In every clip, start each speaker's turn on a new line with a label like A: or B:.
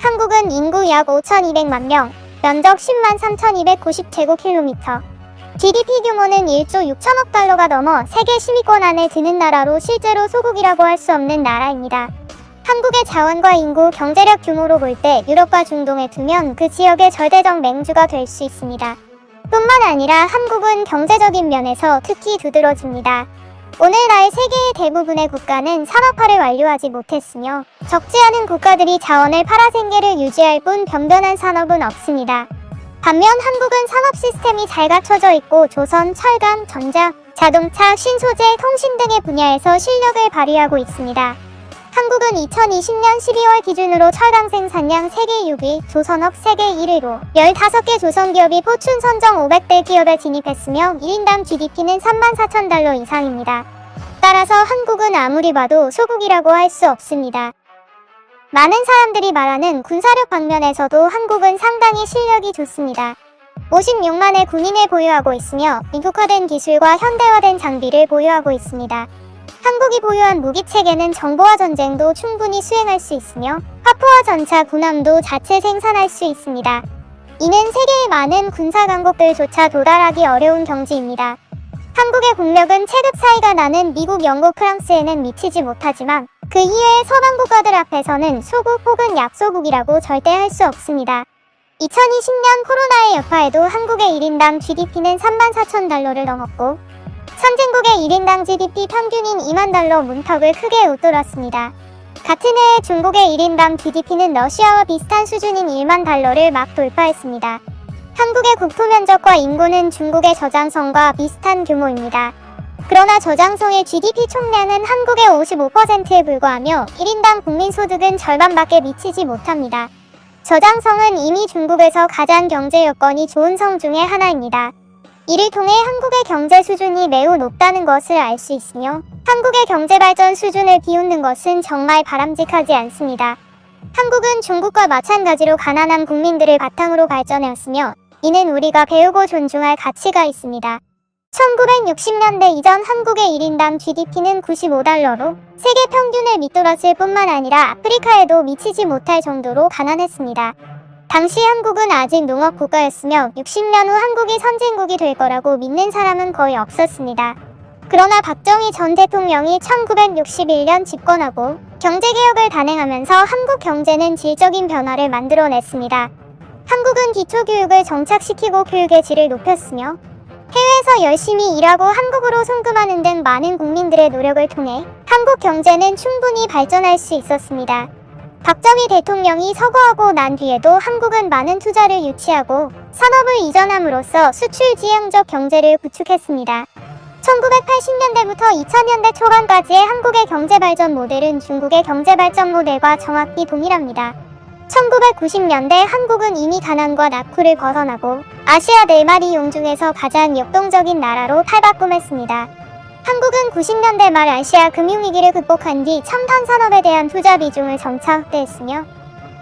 A: 한국은 인구 약 5,200만 명, 면적 10만 3,290제곱킬로미터. GDP 규모는 1조 6천억 달러가 넘어 세계 10위권 안에 드는 나라로 실제로 소국이라고 할 수 없는 나라입니다. 한국의 자원과 인구, 경제력 규모로 볼 때 유럽과 중동에 두면 그 지역의 절대적 맹주가 될 수 있습니다. 뿐만 아니라 한국은 경제적인 면에서 특히 두드러집니다. 오늘날 세계의 대부분의 국가는 산업화를 완료하지 못했으며 적지 않은 국가들이 자원을 팔아 생계를 유지할 뿐 변변한 산업은 없습니다. 반면 한국은 산업 시스템이 잘 갖춰져 있고 조선, 철강, 전자, 자동차, 신소재, 통신 등의 분야에서 실력을 발휘하고 있습니다. 한국은 2020년 12월 기준으로 철강 생산량 세계 6위, 조선업 세계 1위로 15개 조선기업이 포춘 선정 500대 기업에 진입했으며 1인당 GDP는 3만 4천 달러 이상입니다. 따라서 한국은 아무리 봐도 소국이라고 할 수 없습니다. 많은 사람들이 말하는 군사력 방면에서도 한국은 상당히 실력이 좋습니다. 56만의 군인을 보유하고 있으며 민국화된 기술과 현대화된 장비를 보유하고 있습니다. 한국이 보유한 무기 체계는 정보화 전쟁도 충분히 수행할 수 있으며 화포와 전차, 군함도 자체 생산할 수 있습니다. 이는 세계의 많은 군사 강국들조차 도달하기 어려운 경지입니다. 한국의 국력은 체급 차이가 나는 미국, 영국, 프랑스에는 미치지 못하지만 그 이외의 서방 국가들 앞에서는 소국 혹은 약소국이라고 절대 할 수 없습니다. 2020년 코로나의 여파에도 한국의 1인당 GDP는 3만 4천 달러를 넘었고 선진국의 1인당 GDP 평균인 2만 달러 문턱을 크게 웃돌았습니다. 같은 해에 중국의 1인당 GDP는 러시아와 비슷한 수준인 1만 달러를 막 돌파했습니다. 한국의 국토 면적과 인구는 중국의 저장성과 비슷한 규모입니다. 그러나 저장성의 GDP 총량은 한국의 55%에 불과하며 1인당 국민소득은 절반밖에 미치지 못합니다. 저장성은 이미 중국에서 가장 경제 여건이 좋은 성 중의 하나입니다. 이를 통해 한국의 경제 수준이 매우 높다는 것을 알 수 있으며 한국의 경제 발전 수준을 비웃는 것은 정말 바람직하지 않습니다. 한국은 중국과 마찬가지로 가난한 국민들을 바탕으로 발전해왔으며 이는 우리가 배우고 존중할 가치가 있습니다. 1960년대 이전 한국의 1인당 GDP는 95달러로 세계 평균을 밑돌았을 뿐만 아니라 아프리카에도 미치지 못할 정도로 가난했습니다. 당시 한국은 아직 농업 국가였으며 60년 후 한국이 선진국이 될 거라고 믿는 사람은 거의 없었습니다. 그러나 박정희 전 대통령이 1961년 집권하고 경제개혁을 단행하면서 한국 경제는 질적인 변화를 만들어냈습니다. 한국은 기초교육을 정착시키고 교육의 질을 높였으며 해외에서 열심히 일하고 한국으로 송금하는 등 많은 국민들의 노력을 통해 한국 경제는 충분히 발전할 수 있었습니다. 박정희 대통령이 서거하고 난 뒤에도 한국은 많은 투자를 유치하고 산업을 이전함으로써 수출 지향적 경제를 구축했습니다. 1980년대부터 2000년대 초반까지의 한국의 경제 발전 모델은 중국의 경제 발전 모델과 정확히 동일합니다. 1990년대 한국은 이미 가난과 낙후를 벗어나고 아시아 네 마리 용 중에서 가장 역동적인 나라로 탈바꿈했습니다. 한국은 90년대 말 아시아 금융위기를 극복한 뒤 첨단 산업에 대한 투자 비중을 점차 확대했으며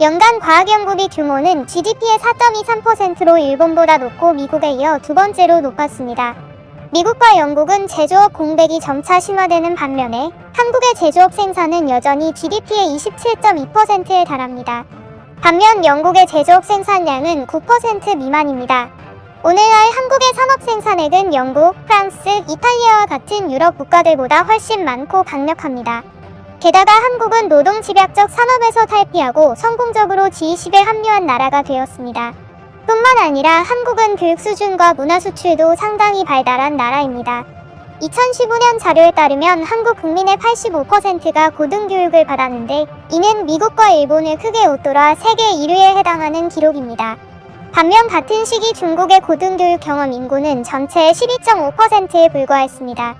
A: 연간 과학연구비 규모는 GDP의 4.23%로 일본보다 높고 미국에 이어 두 번째로 높았습니다. 미국과 영국은 제조업 공백이 점차 심화되는 반면에 한국의 제조업 생산은 여전히 GDP의 27.2%에 달합니다. 반면 영국의 제조업 생산량은 9% 미만입니다. 오늘날 한국의 산업 생산액은 영국, 프랑스, 이탈리아와 같은 유럽 국가들보다 훨씬 많고 강력합니다. 게다가 한국은 노동 집약적 산업에서 탈피하고 성공적으로 G20에 합류한 나라가 되었습니다. 뿐만 아니라 한국은 교육 수준과 문화 수출도 상당히 발달한 나라입니다. 2015년 자료에 따르면 한국 국민의 85%가 고등교육을 받았는데 이는 미국과 일본을 크게 웃돌아 세계 1위에 해당하는 기록입니다. 반면 같은 시기 중국의 고등교육 경험 인구는 전체의 12.5%에 불과했습니다.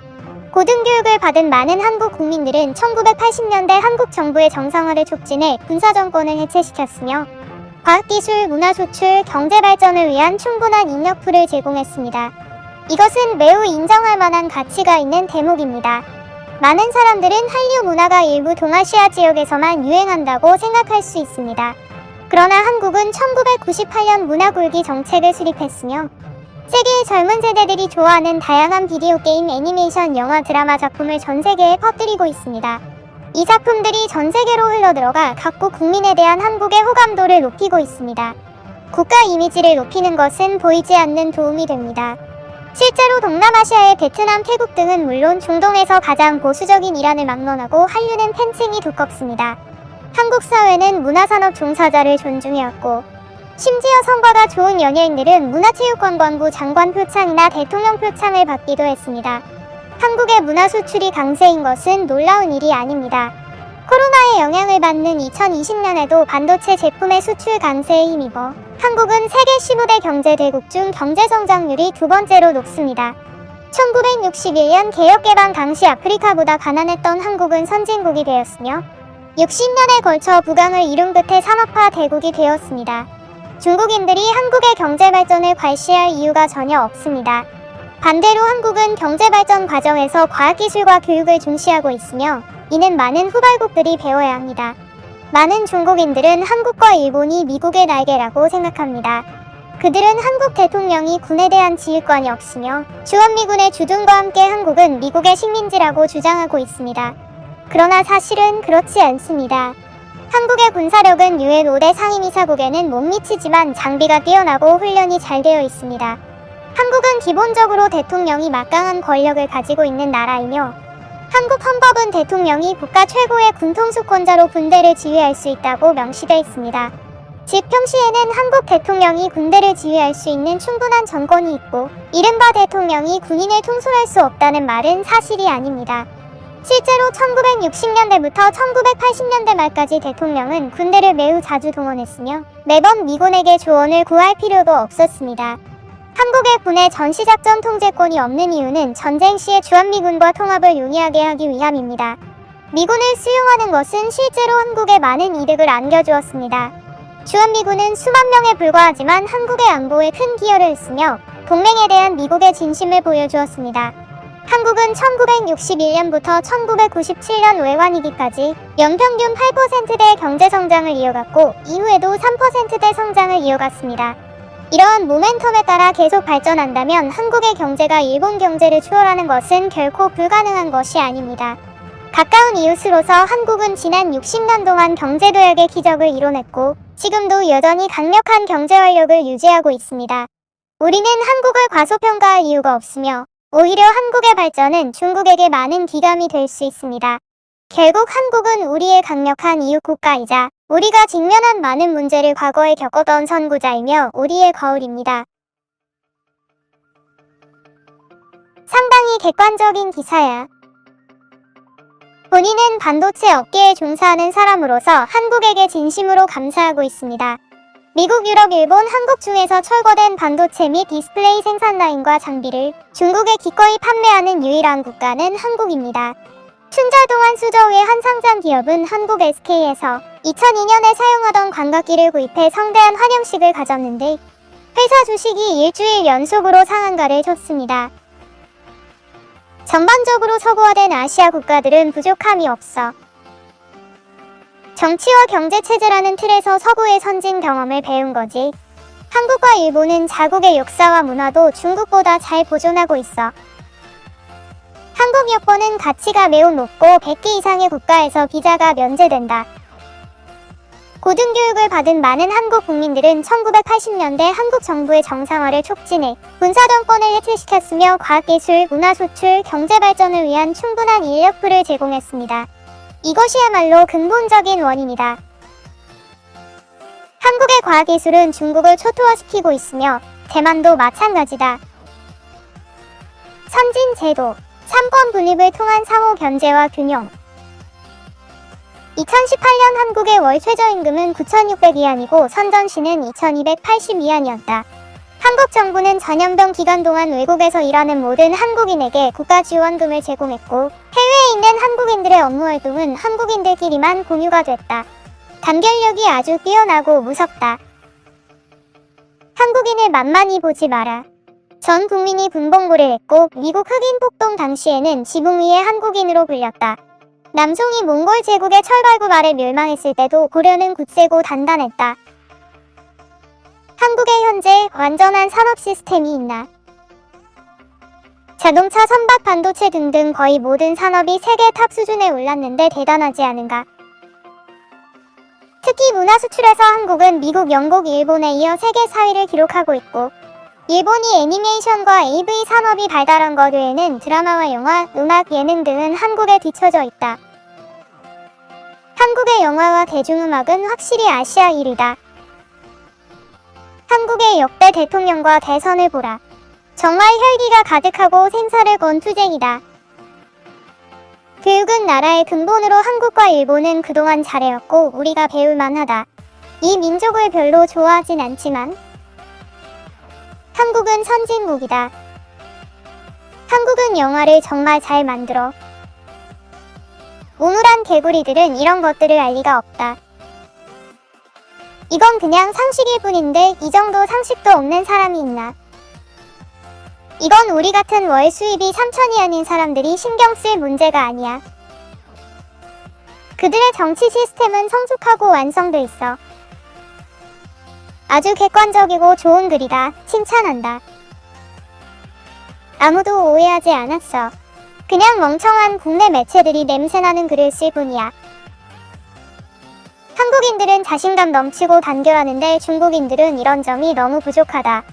A: 고등교육을 받은 많은 한국 국민들은 1980년대 한국 정부의 정상화를 촉진해 군사정권을 해체시켰으며 과학기술, 문화수출, 경제발전을 위한 충분한 인력풀을 제공했습니다. 이것은 매우 인정할 만한 가치가 있는 대목입니다. 많은 사람들은 한류 문화가 일부 동아시아 지역에서만 유행한다고 생각할 수 있습니다. 그러나 한국은 1998년 문화굴기 정책을 수립했으며 세계의 젊은 세대들이 좋아하는 다양한 비디오 게임, 애니메이션, 영화, 드라마 작품을 전 세계에 퍼뜨리고 있습니다. 이 작품들이 전 세계로 흘러들어가 각국 국민에 대한 한국의 호감도를 높이고 있습니다. 국가 이미지를 높이는 것은 보이지 않는 도움이 됩니다. 실제로 동남아시아의 베트남, 태국 등은 물론 중동에서 가장 보수적인 이란을 막론하고 한류는 팬층이 두껍습니다. 한국 사회는 문화산업 종사자를 존중해왔고 심지어 성과가 좋은 연예인들은 문화체육관광부 장관 표창이나 대통령 표창을 받기도 했습니다. 한국의 문화 수출이 강세인 것은 놀라운 일이 아닙니다. 코로나의 영향을 받는 2020년에도 반도체 제품의 수출 강세에 힘입어 한국은 세계 15대 경제대국 중 경제성장률이 두 번째로 높습니다. 1961년 개혁개방 당시 아프리카보다 가난했던 한국은 선진국이 되었으며 60년에 걸쳐 부강을 이룬 끝에 산업화 대국이 되었습니다. 중국인들이 한국의 경제 발전을 괄시할 이유가 전혀 없습니다. 반대로 한국은 경제 발전 과정에서 과학기술과 교육을 중시하고 있으며 이는 많은 후발국들이 배워야 합니다. 많은 중국인들은 한국과 일본이 미국의 날개라고 생각합니다. 그들은 한국 대통령이 군에 대한 지휘권이 없으며 주한미군의 주둔과 함께 한국은 미국의 식민지라고 주장하고 있습니다. 그러나 사실은 그렇지 않습니다. 한국의 군사력은 유엔 5대 상임이사국에는 못 미치지만 장비가 뛰어나고 훈련이 잘 되어 있습니다. 한국은 기본적으로 대통령이 막강한 권력을 가지고 있는 나라이며 한국 헌법은 대통령이 국가 최고의 군통수권자로 군대를 지휘할 수 있다고 명시되어 있습니다. 즉 평시에는 한국 대통령이 군대를 지휘할 수 있는 충분한 정권이 있고 이른바 대통령이 군인을 통솔할 수 없다는 말은 사실이 아닙니다. 실제로 1960년대부터 1980년대 말까지 대통령은 군대를 매우 자주 동원했으며 매번 미군에게 조언을 구할 필요도 없었습니다. 한국의 군의 전시작전 통제권이 없는 이유는 전쟁 시에 주한미군과 통합을 용이하게 하기 위함입니다. 미군을 수용하는 것은 실제로 한국에 많은 이득을 안겨주었습니다. 주한미군은 수만 명에 불과하지만 한국의 안보에 큰 기여를 했으며 동맹에 대한 미국의 진심을 보여주었습니다. 한국은 1961년부터 1997년 외환위기까지 연평균 8%대 경제성장을 이어갔고 이후에도 3%대 성장을 이어갔습니다. 이러한 모멘텀에 따라 계속 발전한다면 한국의 경제가 일본 경제를 추월하는 것은 결코 불가능한 것이 아닙니다. 가까운 이웃으로서 한국은 지난 60년 동안 경제도약의 기적을 이뤄냈고 지금도 여전히 강력한 경제활력을 유지하고 있습니다. 우리는 한국을 과소평가할 이유가 없으며 오히려 한국의 발전은 중국에게 많은 기감이 될 수 있습니다. 결국 한국은 우리의 강력한 이웃 국가이자 우리가 직면한 많은 문제를 과거에 겪었던 선구자이며 우리의 거울입니다. 상당히 객관적인 기사야. 본인은 반도체 업계에 종사하는 사람으로서 한국에게 진심으로 감사하고 있습니다. 미국, 유럽, 일본, 한국 중에서 철거된 반도체 및 디스플레이 생산 라인과 장비를 중국에 기꺼이 판매하는 유일한 국가는 한국입니다. 춘절 동안 수저우의 한 상장 기업은 한국 SK에서 2002년에 사용하던 관광기를 구입해 성대한 환영식을 가졌는데 회사 주식이 일주일 연속으로 상한가를 쳤습니다. 전반적으로 서구화된 아시아 국가들은 부족함이 없어 정치와 경제 체제라는 틀에서 서구의 선진 경험을 배운 거지. 한국과 일본은 자국의 역사와 문화도 중국보다 잘 보존하고 있어. 한국 여권은 가치가 매우 높고 100개 이상의 국가에서 비자가 면제된다. 고등교육을 받은 많은 한국 국민들은 1980년대 한국 정부의 정상화를 촉진해 군사정권을 해체시켰으며 과학기술, 문화수출, 경제발전을 위한 충분한 인력풀을 제공했습니다. 이것이야말로 근본적인 원인이다. 한국의 과학기술은 중국을 초토화시키고 있으며 대만도 마찬가지다. 선진 제도, 삼권 분립을 통한 상호 견제와 균형. 2018년 한국의 월 최저임금은 9,600위안이고 선전시는 2,280위안이었다. 한국 정부는 전염병 기간 동안 외국에서 일하는 모든 한국인에게 국가 지원금을 제공했고 해외에 있는 한국인들의 업무 활동은 한국인들끼리만 공유가 됐다. 단결력이 아주 뛰어나고 무섭다. 한국인을 만만히 보지 마라. 전 국민이 군복무를 했고 미국 흑인 폭동 당시에는 지붕 위의 한국인으로 불렸다. 남송이 몽골 제국의 철발굽 아래 멸망했을 때도 고려는 굳세고 단단했다. 한국에 현재 완전한 산업 시스템이 있나? 자동차, 선박, 반도체 등등 거의 모든 산업이 세계 탑 수준에 올랐는데 대단하지 않은가. 특히 문화 수출에서 한국은 미국, 영국, 일본에 이어 세계 4위를 기록하고 있고, 일본이 애니메이션과 AV 산업이 발달한 것 외에는 드라마와 영화, 음악, 예능 등은 한국에 뒤처져 있다. 한국의 영화와 대중음악은 확실히 아시아 1위다. 한국의 역대 대통령과 대선을 보라. 정말 혈기가 가득하고 생사를 건 투쟁이다. 교육은 나라의 근본으로 한국과 일본은 그동안 잘해왔고 우리가 배울 만하다. 이 민족을 별로 좋아하진 않지만 한국은 선진국이다. 한국은 영화를 정말 잘 만들어. 우물한 개구리들은 이런 것들을 알 리가 없다. 이건 그냥 상식일 뿐인데 이 정도 상식도 없는 사람이 있나. 이건 우리 같은 월 수입이 3천이 아닌 사람들이 신경 쓸 문제가 아니야. 그들의 정치 시스템은 성숙하고 완성돼 있어. 아주 객관적이고 좋은 글이다. 칭찬한다. 아무도 오해하지 않았어. 그냥 멍청한 국내 매체들이 냄새나는 글을 쓸 뿐이야. 한국인들은 자신감 넘치고 단결하는데 중국인들은 이런 점이 너무 부족하다.